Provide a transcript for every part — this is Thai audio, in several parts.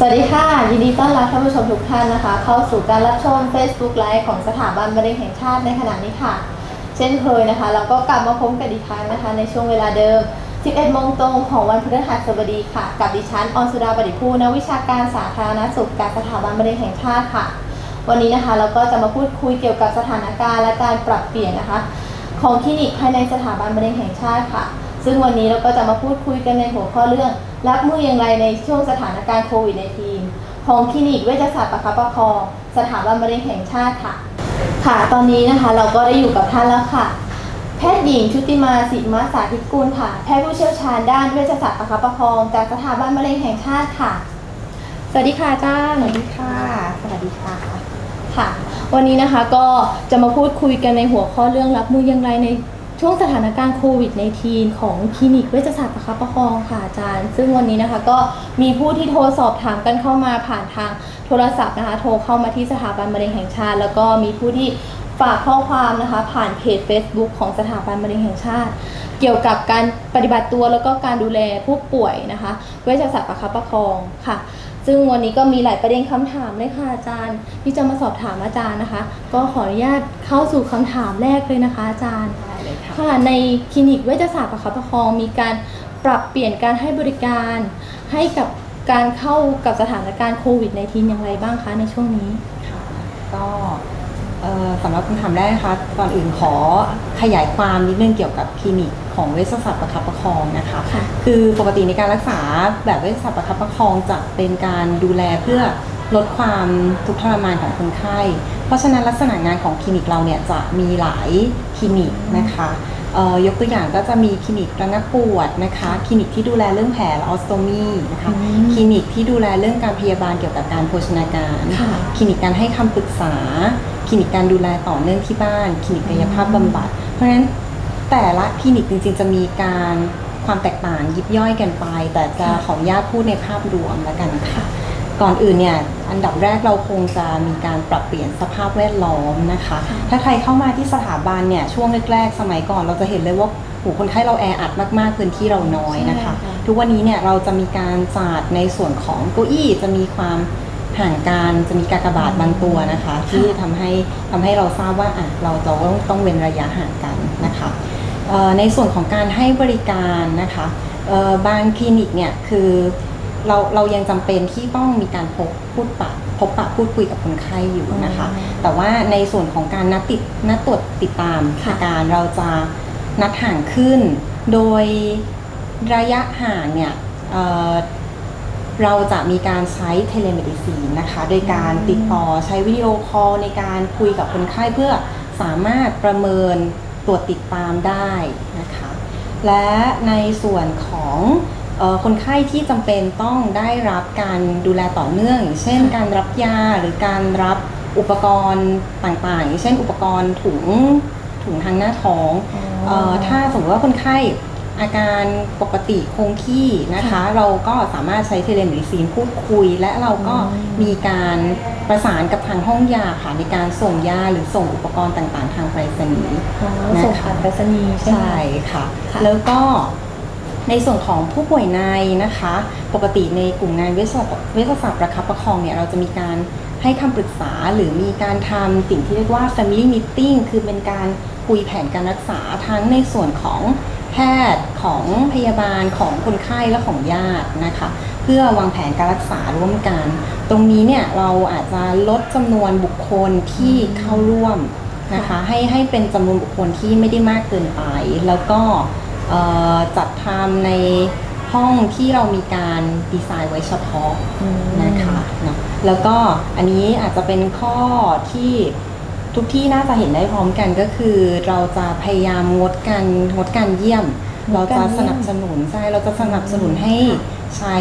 สวัสดีค่ะ ยินดีต้อนรับท่านผู้ชมทุกท่านนะคะ เข้าสู่การรับชม Facebook Live ของสถาบันมะเร็งแห่งชาติในขณะนี้ค่ะ เช่นเคยนะคะ เราก็กลับมาพบกันอีกครั้งนะคะ ในช่วงเวลาเดิม 11โมงตรงของวันพฤหัสบดีค่ะ กับดิฉันออนสุดาปฏิพูนักวิชาการสาธารณสุขจากสถาบันมะเร็งแห่งชาติค่ะ วันนี้นะคะเราก็จะมาพูดคุยเกี่ยวกับสถานการณ์และการปรับเปลี่ยนนะคะ ของคลินิกภายในสถาบันมะเร็งแห่งชาติค่ะ ซึ่งวันนี้เราก็จะมาพูดคุยกันในหัวข้อเรื่อง รับมืออย่างไรในช่วงสถานการณ์โควิด -19 ของคลินิกเวชศาสตร์ประคับประคอง สถาบันมะเร็งแห่งชาติค่ะ ค่ะ ตอนนี้นะคะเราก็ได้อยู่กับท่านแล้วค่ะ แพทย์หญิงชุติมาสิมาสาธิตกุลค่ะ แพทย์ผู้เชี่ยวชาญด้านเวชศาสตร์ประคับประคอง จากสถาบันมะเร็งแห่งชาติค่ะ สวัสดีค่ะอาจารย์สวัสดีค่ะ สวัสดีค่ะ ค่ะ วันนี้นะคะก็จะมาพูดคุยกันในหัวข้อเรื่องรับมืออย่างไรใน ช่วงสถานการณ์โควิด -19 ของคลินิกเวชศาสตร์ประคับประคองค่ะอาจารย์ ซึ่งวันนี้นะคะก็มีผู้ที่โทรสอบถามกันเข้ามาผ่านทางโทรศัพท์นะคะ โทรเข้ามาที่สถาบันมะเร็งแห่งชาติ แล้วก็มีผู้ที่ฝากข้อความนะคะ ผ่านเพจ Facebook ของสถาบันมะเร็งแห่งชาติ เกี่ยวกับการปฏิบัติตัวแล้วก็การดูแลผู้ป่วยนะคะ เวชศาสตร์ประคับประคองค่ะ ซึ่งวันนี้ก็มีหลายประเด็นคำถามเลยค่ะอาจารย์ ที่จะมาสอบถามอาจารย์นะคะ ก็ขออนุญาตเข้าสู่คำถามแรกเลยนะคะอาจารย์ เลยค่ะ ค่ะในคลินิกเวชศาสตร์ประคับประคองมีการปรับเปลี่ยนการให้บริการให้กับการเข้ากับสถานการณ์โควิด -19 อย่างไรบ้างคะในช่วงนี้ ค่ะก็เอ่อสำหรับคำถามแรกนะคะก่อนอื่นขอขยายความนิดนึงเกี่ยวกับคลินิกของเวชศาสตร์ประคับประคองนะคะค่ะ คือปกติในการรักษาแบบเวชศาสตร์ประคับประคองจะเป็นการดูแลเพื่อลดความทุกข์ทรมานของคนไข้ เพราะฉะนั้นลักษณะงานของคลินิกเราเนี่ยจะมีหลายคลินิกนะคะเอ่อยกตัวอย่างก็จะมีคลินิกระงับปวดนะคะคลินิกที่ดูแลเรื่องแผลและออสโตมีนะคะอืมคลินิกที่ดูแลเรื่องการพยาบาลเกี่ยวกับการโภชนาการค่ะคลินิกการให้คำปรึกษาคลินิกการดูแลต่อเนื่องที่บ้านคลินิกกายภาพบำบัด เพราะฉะนั้นแต่ละคลินิกจริงๆ จะมีการความแตกต่างยิบย่อยกันไป แต่จะค่ะขออนุญาตพูดในภาพรวมแล้วกันค่ะ ก่อนอื่นเนี่ยอันดับแรกเราคงจะมีการปรับเปลี่ยนสภาพแวดล้อมนะคะ ถ้าใครเข้ามาที่สถาบันเนี่ยช่วงแรกๆ สมัยก่อนเราจะเห็นเลยว่าโหคนไข้เราแออัดมากๆพื้นที่เราน้อยนะคะใช่ค่ะทุกวันนี้เนี่ยเราจะมีการจัดในส่วนของเก้าอี้จะมีความห่างกันจะมีกากบาทบางตัวนะคะ ที่ทำให้ทำให้เราทราบว่าอะเราจะต้องต้องเว้นระยะห่างกันนะคะเอ่อในส่วนของการให้บริการนะคะเอ่อบางคลินิกเนี่ยคือ เราเรายังจำเป็นที่ต้องมีการพบพูดปะพบปะพูดคุยกับคนไข้อยู่นะคะอืมแต่ว่าในส่วนของการนัดติดนัดตรวจติดตามค่ะอาการเราจะนัดห่างขึ้น โดยระยะห่างเนี่ยเอ่อเราจะมีการใช้เทเลเมดิซีนนะคะ โดยการติดต่อใช้วิดีโอคอลในการคุยกับคนไข้เพื่อสามารถประเมินตรวจติดตามได้นะคะ และในส่วนของเออ คนไข้ที่จำเป็นต้องได้รับการดูแลต่อเนื่องอย่างเช่น การรับยาหรือการรับอุปกรณ์ต่างๆอย่างเช่น อุปกรณ์ถุงถุงทางหน้าท้องอ๋อเออถ้าสมมติว่าคนไข้อาการปกติคงที่นะคะค่ะเราก็สามารถใช้เทเลเมดิซีนพูดคุย และเราก็อืมมีการประสานกับทางห้องยาค่ะในการส่งยาหรือส่งอุปกรณ์ต่างๆ ทางไปรษณีย์อ๋อนะคะส่งผ่านไปรษณีย์ใช่ไหมใช่ค่ะค่ะแล้วก็ ในส่วนของผู้ป่วยในนะคะ ปกติในกลุ่มงานเวชศาสตร์เวชศาสตร์ประคับประคองเนี่ยเราจะมีการให้คำปรึกษาหรือมีการทำสิ่งที่เรียกว่า family meeting คือเป็นการคุยแผนการรักษาทั้งในส่วนของแพทย์ของพยาบาลของคนไข้และของญาตินะคะ เพื่อวางแผนการรักษาร่วมกัน ตรงนี้เนี่ยเราอาจจะลดจำนวนบุคคลที่เข้าร่วมนะคะ ให้ให้เป็นจำนวนบุคคลที่ไม่ได้มากเกินไป แล้วก็ จัดทำในห้องที่เรามีการดีไซน์ไว้เฉพาะอืมนะคะเนาะแล้วก็อันนี้อาจจะเป็นข้อที่ทุกที่น่าจะเห็นได้พร้อมกันก็คือ เราจะพยายามงดการงดการเยี่ยมงเราดกาจะรเยี่ยมสนับสนุนใช่เราจะสนับสนุนให้ค่ะใช้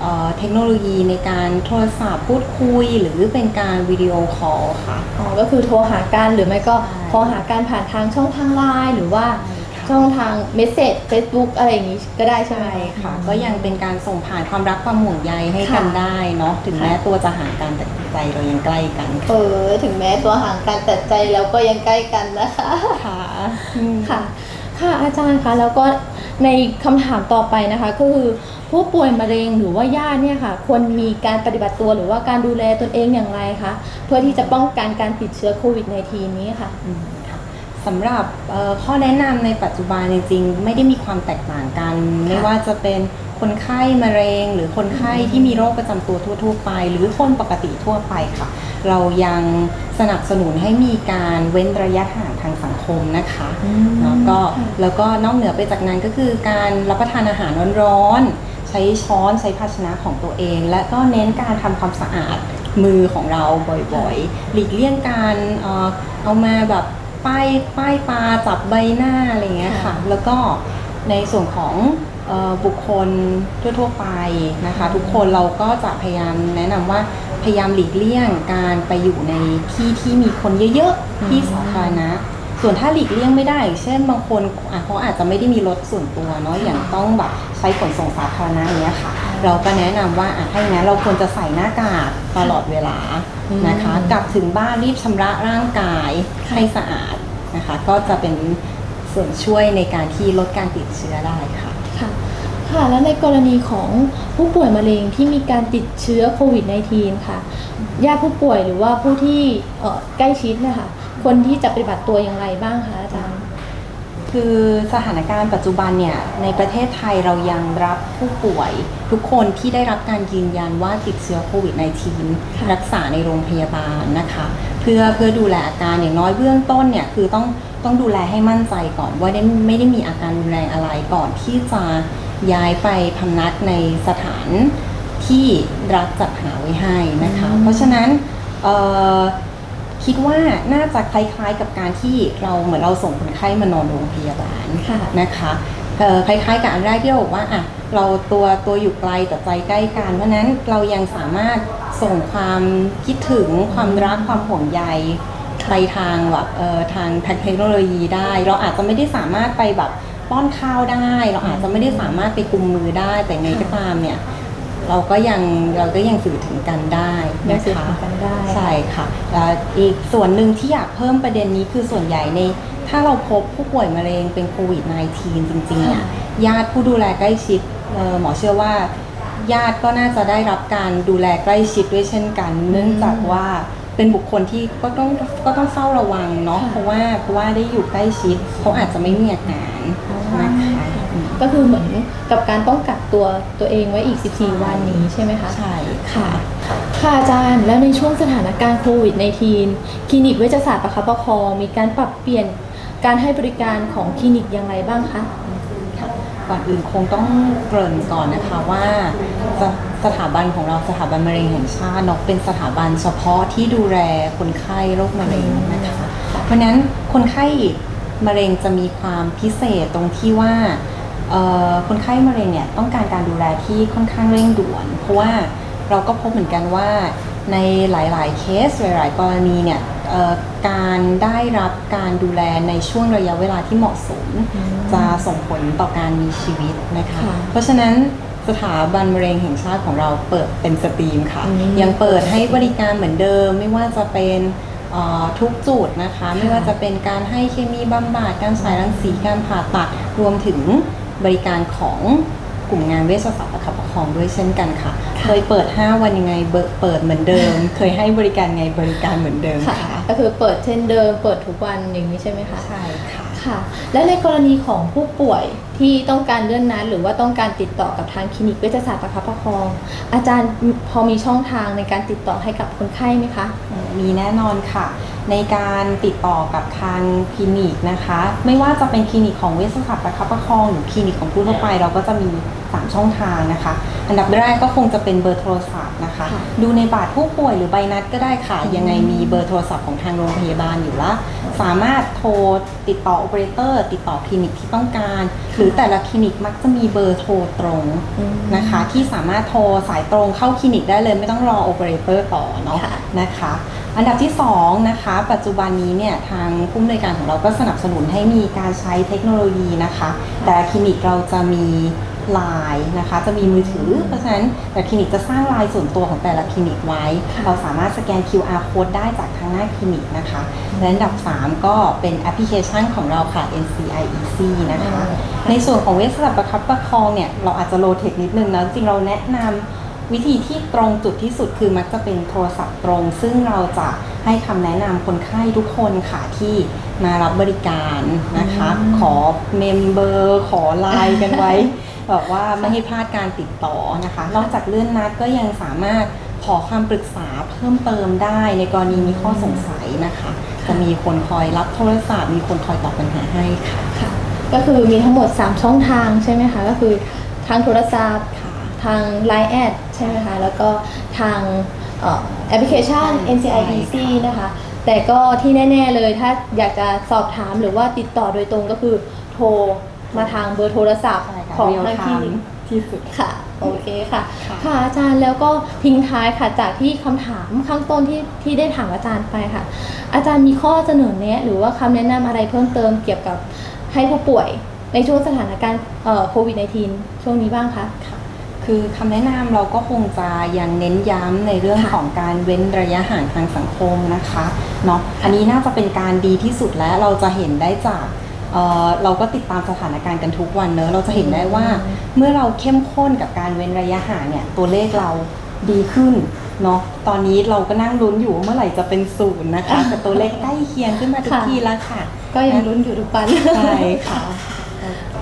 เอ่อเทคโนโลยีในการโทรศัพท์พูดคุย หรือเป็นการวิดีโอคอลค่ะอ๋อก็คือโทรหากันหรือไม่ก็ใช่โทรหากันผ่านทางช่องทางไลน์หรือว่าใช่ค่ะช่องทางเมสเซจ Facebook อะไรอย่างนี้ก็ได้ใช่ไหม ใช่ค่ะ ก็ยังเป็นการส่งผ่านความรักความห่วงใยให้กันค่ะได้เนาะถึงค่ะ แม้ตัวจะห่างกันแต่ใจเรายังใกล้กันเออถึงแม้ตัวห่างกันแต่ใจเราก็ยังใกล้กันนะคะ ค่ะค่ะ ค่ะอาจารย์คะแล้วก็ในคำถามต่อไปนะคะก็คือผู้ป่วยมะเร็งหรือว่าญาติเนี่ยค่ะ ควรมีการปฏิบัติตัวหรือว่าการดูแลตนเองอย่างไรคะเพื่อที่จะป้องกันการติดเชื้อโควิด -19 นี้ค่ะ อืมค่ะ สำหรับเอ่อข้อแนะนำในปัจจุบันจริงๆไม่ได้มีความแตกต่างกัน ไม่ว่าจะเป็นคนไข้มะเร็ง หรือคนไข้ที่มีโรคประจำตัวทั่ว ๆ ไป หรือคนปกติทั่วไปค่ะ เรายังสนับสนุนให้มีการเว้นระยะห่างทางสังคมนะคะอืมแล้วก็ค่ะแล้วก็นอกเหนือไปจากนั้นก็คือการรับประทานอาหารร้อนๆใช้ช้อนใช้ภาชนะของตัวเอง และก็เน้นการทำความสะอาดมือของเราบ่อยๆ หลีกเลี่ยงการเอ่อเอามาแบบ ป้ายป้ายตาจับใบหน้าอะไรอย่างเงี้ยค่ะค่ะ แล้วก็ในส่วนของเอ่อบุคคลทั่วๆไปนะคะ ทุกคนเราก็จะพยายามแนะนำว่าพยายามหลีกเลี่ยงการไปอยู่ในที่ที่มีคนเยอะๆที่สาธารณะส่วนถ้าหลีกเลี่ยงไม่ได้ เช่นบางคนอะเขาอาจจะไม่ได้มีรถส่วนตัวเนาะอย่างต้องแบบใช้ขนส่งสาธารณะอย่างเงี้ยค่ะ เราก็แนะนำว่าอะถ้าอย่างนั้นเราควรจะใส่หน้ากากตลอดเวลานะคะอืมกลับถึงบ้านรีบชำระร่างกายให้สะอาดนะคะ ก็จะเป็นส่วนช่วยในการที่ลดการติดเชื้อได้ค่ะ ค่ะ ค่ะ แล้วในกรณีของผู้ป่วยมะเร็งที่มีการติดเชื้อโควิด -19 ค่ะ ญาติผู้ป่วยหรือว่าผู้ที่เอ่อใกล้ชิดนะคะควรที่จะปฏิบัติตัวอย่างไรบ้างคะอาจารย์ คือสถานการณ์ปัจจุบันเนี่ยในประเทศไทยเรายังรับผู้ป่วย ทุกคนที่ได้รับการยืนยันว่าติดเชื้อโควิดค่ะ -19 รักษาในโรงพยาบาลนะคะ เพื่อเพื่อดูแลอาการอย่างน้อยเบื้องต้นเนี่ยคือต้องต้องดูแลให้มั่นใจก่อน ว่าได้ไม่ได้มีอาการรุนแรงอะไรก่อนที่จะย้ายไปพำนักในสถานที่รัฐจัดหาไว้ให้นะคะอืมเพราะฉะนั้นเอ่อ คิดว่าน่าจะคล้ายๆกับการที่เราเหมือนเราส่งคนไข้มานอนโรงพยาบาลค่ะนะคะเอ่อคล้ายๆกับอันแรกที่เราบอกว่าอะเราตัวตัวอยู่ไกลแต่ใจใกล้กัน เพราะฉะนั้นเรายังสามารถส่งความคิดถึงความรักความห่วงใยไปทางแบบเอ่อทางทางเทคโนโลยีได้ เราอาจจะไม่ได้สามารถไปแบบป้อนข้าวได้ เราอาจจะไม่ได้สามารถไปกุมมือได้แต่ไงก็ตามเนี่ย เราก็ยังเราก็ยังสื่อถึงกันได้ยังนะสื่อคะถึงกันได้ใช่ค่ะแล้วอีกส่วนหนึ่งที่อยากเพิ่มประเด็นนี้คือส่วนใหญ่ในถ้าเราพบผู้ป่วยมะเร็งเป็นโควิด -19 จริงๆเนี่ยค่ะญาติผู้ดูแลใกล้ชิดเอ่อหมอเชื่อว่า ญาติก็น่าจะได้รับการดูแลใกล้ชิดด้วยเช่นกัน เนื่องจากว่าเป็นบุคคลที่ก็ต้องก็ต้องเฝ้าระวังเนาะค่ะเพราะว่าเพราะว่าได้อยู่ใกล้ชิดเขาอาจจะไม่มีอาการนะคะอืมก็คือเหมือน กับการต้องกักตัวตัวเองไว้อีก 14 วันนี้ใช่ไหมคะใช่ค่ะค่ะอาจารย์แล้วในช่วงสถานการณ์โควิด -19 คลินิกเวชศาสตร์ประคับประคองมีการปรับเปลี่ยนการให้บริการของคลินิกอย่างไรบ้างคะค่ะก่อนอื่นคงต้องเกริ่นก่อนนะคะว่าสสถาบันของเราสถาบันมะเร็งแห่งชาติเนอะเป็นสถาบันเฉพาะที่ดูแลคนไข้โรคมะเร็งนะคะ เพราะฉะนั้นคนไข้มะเร็งจะมีความพิเศษตรงที่ว่าเอ่อ คนไข้มะเร็งเนี่ยต้องการการดูแลที่ค่อนข้างเร่งด่วน เพราะว่าเราก็พบเหมือนกันว่าในหลาย ๆ เคสหลาย ๆ กรณีเนี่ยเอ่อการได้รับการดูแลในช่วงระยะเวลาที่เหมาะสมอืมจะส่งผลต่อการมีชีวิตนะคะค่ะเพราะฉะนั้นสถาบันมะเร็งแห่งชาติของเราเปิดเป็นสตรีมค่ะอืมยังเปิดให้บริการเหมือนเดิม ไม่ว่าจะเป็นเอ่อทุกจุดนะคะ ไม่ว่าจะเป็นการให้เคมีบำบัดการฉายรังสีการผ่าตัดรวมถึง บริการของกลุ่มงานเวชศาสตร์ประคับประคองด้วยเช่นกันค่ะ เคยเปิด 5 วันยังไงเบิกเปิดเหมือนเดิม เคยให้บริการไงบริการเหมือนเดิมค่ะค่ะ ก็คือเปิดเช่นเดิม เปิดทุกวันอย่างนี้ใช่ไหมคะใช่ค่ะค่ะ และในกรณีของผู้ป่วยที่ต้องการเลื่อนนัดหรือว่าต้องการติดต่อกับทางคลินิกเวชศาสตร์ประคับประคอง อาจารย์พอมีช่องทางในการติดต่อให้กับคนไข้ไหมคะ มีแน่นอนค่ะ ในการติดต่อกับทางคลินิกนะคะ ไม่ว่าจะเป็นคลินิกของเวชศาสตร์ประคับประคองหรือคลินิกของผู้ทั่วไปเราก็จะมี 3 ช่องทางนะคะ อันดับแรกก็คงจะเป็นเบอร์โทรศัพท์นะคะค่ะดูในบัตรผู้ป่วยหรือใบนัดก็ได้ค่ะ ยังไงมีเบอร์โทรศัพท์ของทางโรงพยาบาลอยู่แล้วสามารถโทรติดต่อโอเปอเรเตอร์ติดต่อคลินิกที่ต้องการ หรือแต่ละคลินิกมักจะมีเบอร์โทรตรงอืมนะคะ ที่สามารถโทรสายตรงเข้าคลินิกได้เลยไม่ต้องรอโอเปอเรเตอร์ต่อเนาะค่ะนะคะ อันดับที่2นะคะปัจจุบันนี้เนี่ยทางผู้อำนวยการของเราก็สนับสนุนให้มีการใช้เทคโนโลยีนะคะ แต่คลินิกเราจะมีไลน์นะคะจะมีมือถือ เพราะฉะนั้นแต่คลินิกจะสร้างไลน์ส่วนตัวของแต่ละคลินิกไว้ เราสามารถสแกน QR code ได้จากทางหน้าคลินิกนะคะและอันดับ 3 ก็เป็นแอปพลิเคชันของเราค่ะ NCI Easy นะคะ ในส่วนของเวชศาสตร์ประคับประคองเนี่ยเราอาจจะโลเทคนิดนึงนะจริงเราแนะนำ วิธีที่ตรงจุดที่สุดคือมักจะเป็นโทรศัพท์ตรง ซึ่งเราจะให้คำแนะนำคนไข้ทุกคนค่ะที่มารับบริการนะคะ ขอเมมเบอร์ขอไลน์กันไว้แบบว่าไม่ให้พลาดการติดต่อนะคะ นอกจากเลื่อนนัดก็ยังสามารถขอคำปรึกษาเพิ่มเติมได้ในกรณีมีข้อสงสัยนะคะ จะมีคนคอยรับโทรศัพท์มีคนคอยตอบปัญหาให้ค่ะค่ะก็คือมีทั้งหมด 3 ช่องทางใช่ไหมคะ ก็คือทางโทรศัพท์ค่ะทาง Line แอด ใช่ไหมคะ แล้วก็ทางเอ่อแอปพลิเคชัน NCI ใช่ Easy ค่ะนะคะ แต่ก็ที่แน่ ๆเลยถ้าอยากจะสอบถามหรือว่าติดต่อโดยตรงก็คือโทรมาทางเบอร์โทรศัพท์ใช่ค่ะของเรียลทางไทคลินิกม์ที่สุดค่ะ โอเคค่ะค่ะ ค่ะอาจารย์แล้วก็ทิ้งท้ายค่ะจากที่คำถามข้างต้นที่ที่ได้ถามอาจารย์ไปค่ะ อาจารย์มีข้อเสนอแนะ หรือว่าคำแนะนำอะไรเพิ่มเติมเกี่ยวกับให้ผู้ป่วยในช่วงสถานการณ์เอ่อโควิด -19 ช่วงนี้บ้างคะ ค่ะคือคำแนะนำเราก็คงจะยังเน้นย้ำในเรื่องค่ะของการเว้นระยะห่างทางสังคมนะคะเนาะอันนี้น่าจะเป็นการดีที่สุดแล้วเราจะเห็นได้จากเอ่อเราก็ติดตามสถานการณ์กันทุกวันเนอะเราจะเห็นได้ว่า เมื่อเราเข้มข้นกับการเว้นระยะห่างเนี่ยตัวเลขเราดีขึ้นเนาะตอนนี้เราก็นั่งลุ้นอยู่ว่าเมื่อไหร่จะเป็นศูนย์นะคะแต่ตัวเลขใกล้เคียงขึ้นมาทุกค่ะทีแล้วค่ะ ก็ยังลุ้นอยู่ทุกวันใช่ค่ะ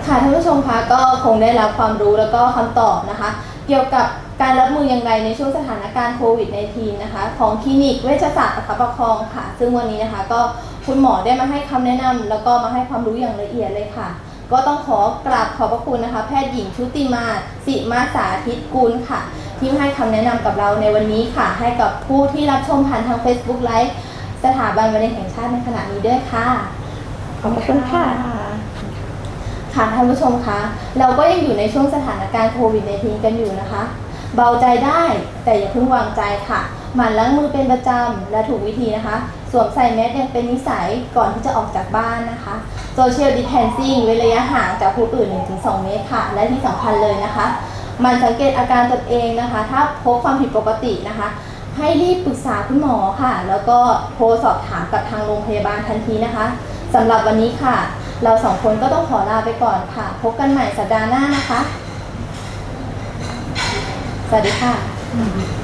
ค่ะท่านผู้ชมคะก็คงได้รับความรู้แล้วก็คำตอบนะคะ เกี่ยวกับการรับมืออย่างไรในช่วงสถานการณ์โควิด -19 นะคะ ของคลินิกเวชศาสตร์ประคับประคองค่ะ ซึ่งวันนี้นะคะ ก็คุณหมอได้มาให้คำแนะนำแล้วก็มาให้ความรู้อย่างละเอียดเลยค่ะ ก็ต้องขอกราบขอบพระคุณนะคะ แพทย์หญิงชุติมาสิมาสาธิตกุลค่ะ ที่มาให้คำแนะนำกับเราในวันนี้ค่ะ ให้กับผู้ที่รับชมผ่านทาง Facebook Live สถาบันมะเร็งแห่งชาติในขณะนี้ด้วยค่ะ ขอบคุณค่ะ ค่ะท่านผู้ชมคะเราก็ยังอยู่ในช่วงสถานการณ์โควิด -19 กันอยู่นะคะ เบาใจได้แต่อย่าเพิ่งวางใจค่ะหมั่นล้างมือเป็นประจำและถูกวิธีนะคะ สวมใส่แมสยังเป็นนิสัยก่อนที่จะออกจากบ้านนะคะโซเชียลดิ a แทนซิ่งเว้นระยะห่างจากผู้อื่น 1-2 เมตรค่ะ และที่สำคัญเลยนะคะหมันสังเกตอาการตนเองนะคะ ถ้าพบความผิดปกตินะคะ ให้รีบปรึกษาคุณหมอค่ะ แล้วก็โทรสอบถามกับทางโรงพยาบาลทันทีนะคะสำหรับวันนี้ค่ะ เราสองคนก็ต้องขอลาไปก่อนค่ะ พบกันใหม่สัปดาห์หน้านะคะ สวัสดีค่ะ